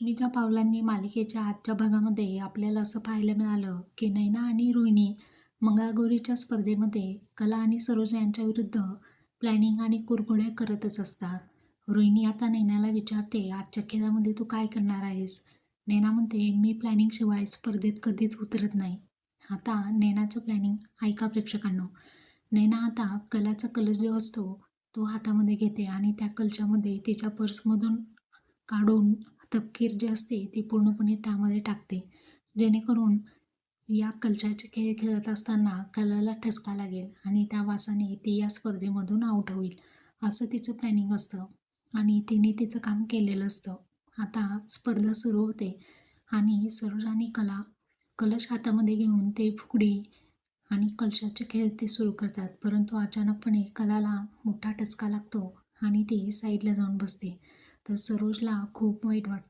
लक्ष्मीच्या पावलांनी मालिकेच्या आजच्या भागामध्ये आपल्याला असं पाहायला मिळालं की नैना आणि रोहिणी मंगळागौरीच्या स्पर्धेमध्ये कला आणि सरोज यांच्या विरुद्ध प्लॅनिंग आणि कुरघोड्या करतच असतात. रोहिणी आता नैनाला विचारते आजच्या खेळामध्ये तू काय करणार आहेस? नैना म्हणते मी प्लॅनिंगशिवाय स्पर्धेत कधीच उतरत नाही. आता नैनाचं प्लॅनिंग ऐका प्रेक्षकांनो. नैना आता कलाचा कलश जो असतो तो हातामध्ये घेते आणि त्या कलशामध्ये तिच्या पर्समधून काढून तपकीर जी असते ती पूर्णपणे त्यामध्ये टाकते. जेणेकरून या कलशाचे खेळ खेळत असताना कलाला ठसका लागेल आणि त्या वासाने ती या स्पर्धेमधून आऊट होईल असं तिचं प्लॅनिंग असतं. आणि तिने तिचं काम केलेलं असतं. आता स्पर्धा सुरू होते आणि सरोज आणि कला कलश हातामध्ये घेऊन ते फुगडी आणि कलशाचे खेळ ते सुरू करतात. परंतु अचानकपणे कलाला मोठा टचका लागतो आणि ती साईडला जाऊन बसते. तर सरोजला खूप वाईट वाटतं.